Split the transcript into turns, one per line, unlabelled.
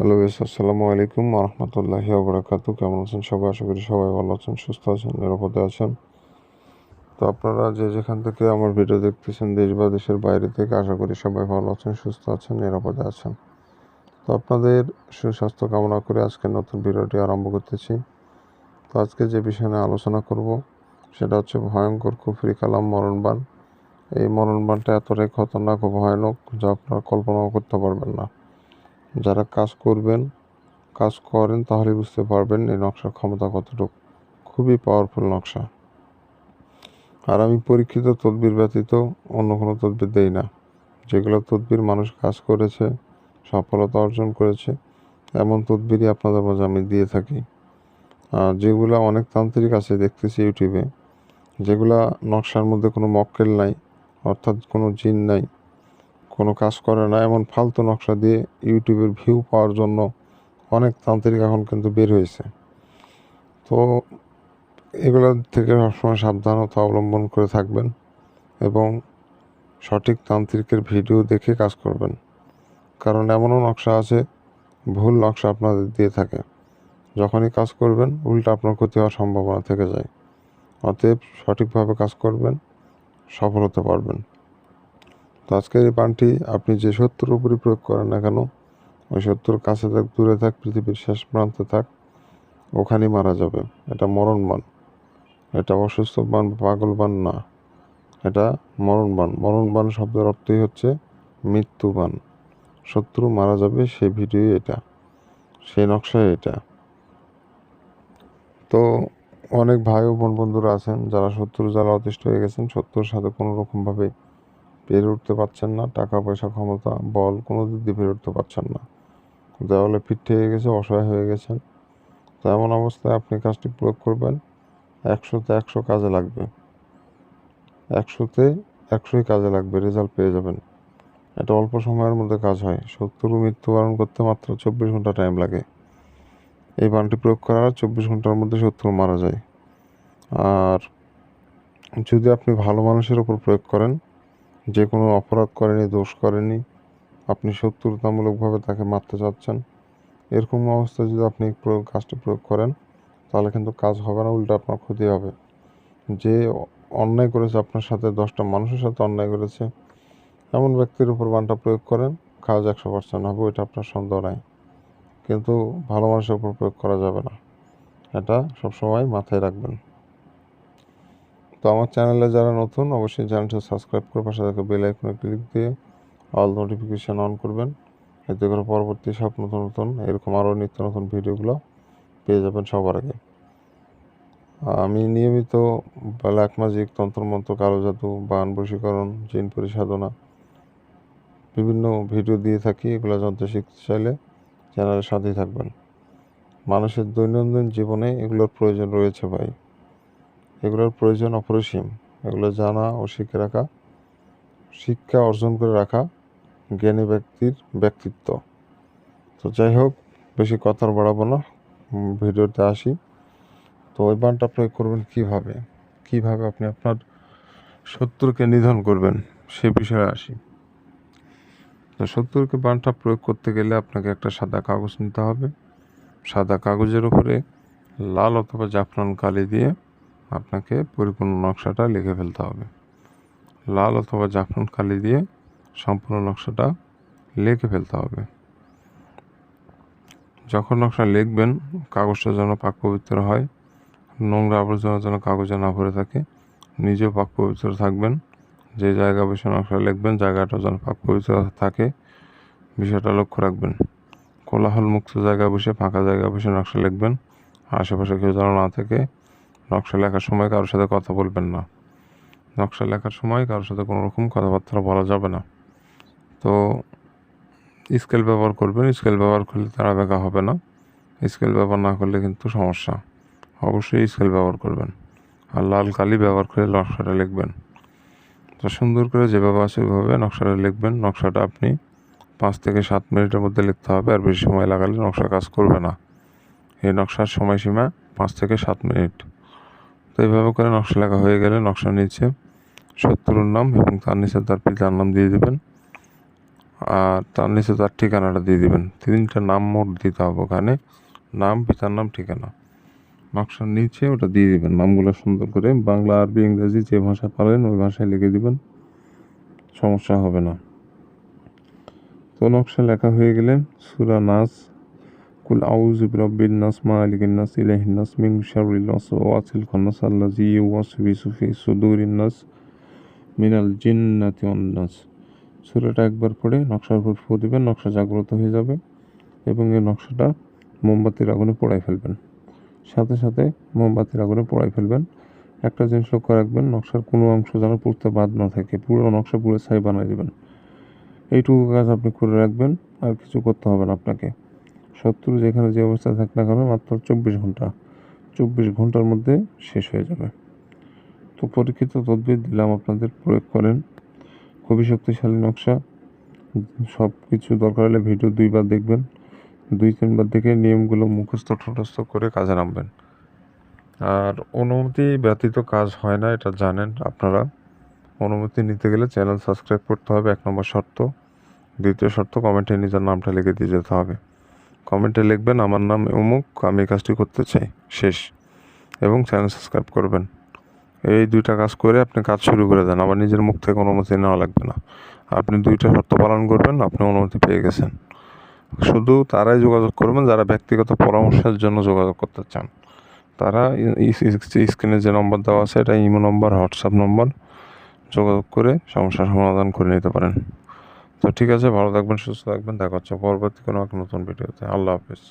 Hello বেশ আসসালামু আলাইকুম রহমতুল্লাহি ওবরাকাতু কেমন আছেন সবাই? আশা করি সবাই ভালো আছেন, সুস্থ আছেন, নিরাপদে আছেন। তো আপনারা যে যেখান থেকে আমার ভিডিও দেখতেছেন দেশ বা দেশের বাইরে থেকে, আশা করি সবাই ভালো আছেন, সুস্থ আছেন, নিরাপদে আছেন। তো আপনাদের সুস্বাস্থ্য কামনা করে আজকে নতুন ভিডিওটি আরম্ভ করতেছি। তো আজকে যে বিষয় নিয়ে আলোচনা করব, সেটা হচ্ছে ভয়ঙ্কর কুফরি কালাম মরণবান এই মরণবানটা এতটাই খতরনাক ও ভয়ানক যা আপনারা কল্পনাও করতে পারবেন না। যারা কাজ করবেন, কাজ করেন, তাহলে বুঝতে পারবেন এই নকশার ক্ষমতা কতটুকু। খুবই পাওয়ারফুল নকশা। আর আমি পরীক্ষিত তদবির ব্যতীত অন্য কোনো তদবির দেই না। যেগুলো তদবির মানুষ কাজ করেছে, সফলতা অর্জন করেছে, এমন তদবিরই আপনাদের মাঝে আমি দিয়ে থাকি। আর যেগুলো অনেক তান্ত্রিক আছে, দেখতেছি ইউটিউবে, যেগুলা নকশার মধ্যে কোনো মক্কেল নাই, অর্থাৎ কোনো জিন নাই কোনো কাজ করে না। এমন ফালতু নকশা দিয়ে ইউটিউবের ভিউ পাওয়ার জন্য অনেক তান্ত্রিক এখন কিন্তু বের হয়েছে। তো এগুলো থেকে সবসময় সাবধানতা অবলম্বন করে থাকবেন এবং সঠিক তান্ত্রিকের ভিডিও দেখে কাজ করবেন। কারণ এমনও নকশা আছে, ভুল নকশা আপনাদের দিয়ে থাকে। যখনই কাজ করবেন, উল্টা আপনার ক্ষতি হওয়ার সম্ভাবনা থেকে যায়। অতএব সঠিকভাবে কাজ করবেন, সফল হতে পারবেন। তো আজকের এই পানটি আপনি যে সত্যের উপরে প্রয়োগ করেন না কেন, ওই সত্যর কাছে থাক, দূরে থাক, পৃথিবীর শেষ প্রান্তে থাক, ওখানেই মারা যাবে। এটা মরণ বান। এটা অসুস্থ বান পাগল বান না। এটা মরণ বান। মরণ বান শব্দের অর্থই হচ্ছে মৃত্যুবান শত্রু মারা যাবে, সে ভিডিও এটা। সেই নকশায় এটা। তো অনেক ভাই ও বোন বন্ধুরা আছেন, যারা শত্রু যারা অতিষ্ঠ হয়ে গেছেন, শত্রুর সাথে কোনো রকমভাবে পেরে উঠতে পারছেন না, টাকা, পয়সা, ক্ষমতা, বল কোনো দিক দিয়ে পেরে উঠতে পারছেন না। দেওয়ালে ফিট হয়ে গেছে, অসহায় হয়ে গেছেন। তো এমন অবস্থায় আপনি কাজটি প্রয়োগ করবেন। একশোতে একশো কাজে লাগবে। একশোতে একশোই কাজে লাগবে, রেজাল্ট পেয়ে যাবেন। এটা অল্প সময়ের মধ্যে কাজ হয়। শত্রু মৃত্যুবরণ করতে মাত্র চব্বিশ ঘণ্টা টাইম লাগে। এই বানটি প্রয়োগ করার চব্বিশ ঘণ্টার মধ্যে শত্রু মারা যায়। আর যদি আপনি ভালো মানুষের ওপর প্রয়োগ করেন যে কোনো অপরাধ করেনি, দোষ করেনি, আপনি শত্রুতামূলকভাবে তাকে মারতে চাচ্ছেন, এরকম অবস্থায় যদি আপনি প্রয়োগ, কাজটি প্রয়োগ করেন, তাহলে কিন্তু কাজ হবে না, উল্টো আপনার ক্ষতি হবে। যে অন্যায় করেছে আপনার সাথে, দশটা মানুষের সাথে অন্যায় করেছে, এমন ব্যক্তির উপর বানটা প্রয়োগ করেন, কাজ একশো পার্সেন্ট হবে, ওইটা আপনার সন্দেহ নাই। কিন্তু ভালো মানুষের উপর প্রয়োগ করা যাবে না। এটা সবসময় মাথায় রাখবেন। তো আমার চ্যানেলে যারা নতুন, অবশ্যই চ্যানেলটা সাবস্ক্রাইব করে পাশে থাকা বেল আইকনে ক্লিক দিয়ে অল নোটিফিকেশান অন করবেন। এতে করে পরবর্তী সব নতুন নতুন, এরকম আরও নিত্য নতুন ভিডিওগুলো পেয়ে যাবেন সবার আগে। আমি নিয়মিত ব্ল্যাক ম্যাজিক তন্ত্রমন্ত্র, কালো জাদু, বান বশীকরণ, জিন পরিসাধনা, বিভিন্ন ভিডিও দিয়ে থাকি, এগুলো জানতে শিখতে চাইলে চ্যানেলের সাথেই থাকবেন। মানুষের দৈনন্দিন জীবনে এগুলোর প্রয়োজন রয়েছে ভাই। এগুলোর প্রয়োজন অপরিসীম। এগুলো জানা ও শিখে রাখা, শিক্ষা অর্জন করে রাখা জ্ঞানী ব্যক্তির ব্যক্তিত্ব। তো যাই হোক, বেশি কথার বাড়াবো না। ভিডিওতে আসি। তো ওই বানটা প্রয়োগ করবেন কীভাবে? কীভাবে আপনি আপনার শত্রুকে নিধন করবেন? সে বিষয়ে আসি। তো শত্রুকে বানটা প্রয়োগ করতে গেলে আপনাকে একটা সাদা কাগজ নিতে হবে। সাদা কাগজের উপরে লাল অথবা জাফরান কালি দিয়ে আপনাকে পরিপূর্ণ নকশাটা লিখে ফেলতে হবে। লাল অথবা জাফরান কালি দিয়ে সম্পূর্ণ নকশাটা লিখে ফেলতে হবে। যখন নকশা লিখবেন, কাগজটা যেন পাক পবিত্র হয়, নোংরা আবর্জনা যেন কাগজে না ভরে থাকে, নিজেও পাক পবিত্র থাকবেন। যে জায়গা বসে নকশা লিখবেন, জায়গাটা যেন পাক পবিত্র থাকে, বিষয়টা লক্ষ্য রাখবেন। কোলাহল মুক্ত জায়গা বসে, ফাঁকা জায়গা বসে নকশা লিখবেন। আশেপাশে কেউ যেন না থাকে নকশা লেখার সময় কারোর সাথে কথা বলবেন না। নকশা লেখার সময় কারোর সাথে কোনো রকম কথাবার্তা বলা যাবে না। তো স্কেল ব্যবহার করবেন, স্কেল ব্যবহার করলে তারা বেঁকা হবে না। স্কেল ব্যবহার না করলে কিন্তু সমস্যা। অবশ্যই স্কেল ব্যবহার করবেন। আর লাল কালি ব্যবহার করে নকশাটা লিখবেন। তো সুন্দর করে যেভাবে আছে ওইভাবে নকশাটা লিখবেন। নকশাটা আপনি পাঁচ থেকে সাত মিনিটের মধ্যে লিখতে হবে। আর বেশি সময় লাগালে নকশা কাজ করবে না। এই নকশার সময়সীমা পাঁচ থেকে সাত মিনিট। তো এইভাবে করে নকশা লেখা হয়ে গেলে নকশার নিচে শত্রুর নাম এবং তার নিচে তার পিতার নাম দিয়ে দেবেন। আর তার নিচে তার ঠিকানাটা দিয়ে দেবেন। তিনটা নাম মোট দিতে হবে ওখানে। নাম, পিতার নাম, ঠিকানা। নকশার নিচে ওটা দিয়ে দেবেন। নামগুলো সুন্দর করে বাংলা, আরবি, ইংরেজি যে ভাষা পারেন ওই ভাষায় লিখে দেবেন। সমস্যা হবে না। তো নকশা লেখা হয়ে গেলে সুরা নাস কুল আউযু বিরাব্বিন নাস মালিকিন নাস ইলাহিন নাস মিন শাররিল ওয়াসওয়াসিল খান্নাস আল্লাযী ইউওয়াসওয়িসু ফি সুদুরিন নাস মিনাল জিন্নাতি ওয়ান নাস সূরাটা একবার পড়ে নকশার উপর ফু দিবেন, নকশা জাগ্রত হয়ে যাবে এবং এই নকশাটা মোমবাতির আগুনে পোড়াই ফেলবেন। সাথে সাথে মোমবাতির আগুনে পোড়াই ফেলবেন। একটা জিনিস লক্ষ্য রাখবেন, নকশার কোনো অংশ যেন পুড়তে বাদ না থাকে, পুরো নকশা পুরো ছাই বানিয়ে দেবেন। এইটুকু কাজ আপনি করে রাখবেন, আর কিছু করতে হবে না আপনাকে। শত্রু যেখানে যে অবস্থায় থাক না কেন, মাত্র চব্বিশ ঘণ্টা। চব্বিশ ঘণ্টার মধ্যে শেষ হয়ে যাবে। তো পরীক্ষিত তদবির দিলাম আপনাদের, প্রয়োগ করেন। খুবই শক্তিশালী নকশা। সব কিছু দরকার হলে ভিডিও দুইবার দেখবেন। দুই তিনবার দেখে নিয়মগুলো মুখস্থ ঠোঁটস্থ করে কাজে নামবেন। আর অনুমতি ব্যতীত কাজ হয় না, এটা জানেন আপনারা। অনুমতি নিতে গেলে চ্যানেল সাবস্ক্রাইব করতে হবে, এক নম্বর শর্ত। দ্বিতীয় শর্ত, কমেন্টে নিজের নামটা লিখে দিয়ে যেতে হবে। কমেন্টে লিখবেন, আমার নাম অমুক আমি এই কাজটি করতে চাই। শেষ। এবং চ্যানেল সাবস্ক্রাইব করবেন। এই দুইটা কাজ করে আপনি কাজ শুরু করে দেন। আবার নিজের মুখ থেকে অনুমতি নেওয়া লাগবে না। আপনি দুইটা শর্ত পালন করবেন, আপনি অনুমতি পেয়ে গেছেন। শুধু তারাই যোগাযোগ করবেন, যারা ব্যক্তিগত পরামর্শের জন্য যোগাযোগ করতে চান। তারা স্ক্রিনে যে নম্বর দেওয়া আছে, এটা ইমো নম্বর, হোয়াটসঅ্যাপ নম্বর, যোগাযোগ করে সমস্যার সমাধান করে নিতে পারেন। তো ঠিক আছে, ভালো থাকবেন, সুস্থ থাকবেন, দেখা হচ্ছে পরবর্তী কোনো এক নতুন ভিডিওতে। আল্লাহ হাফিজ।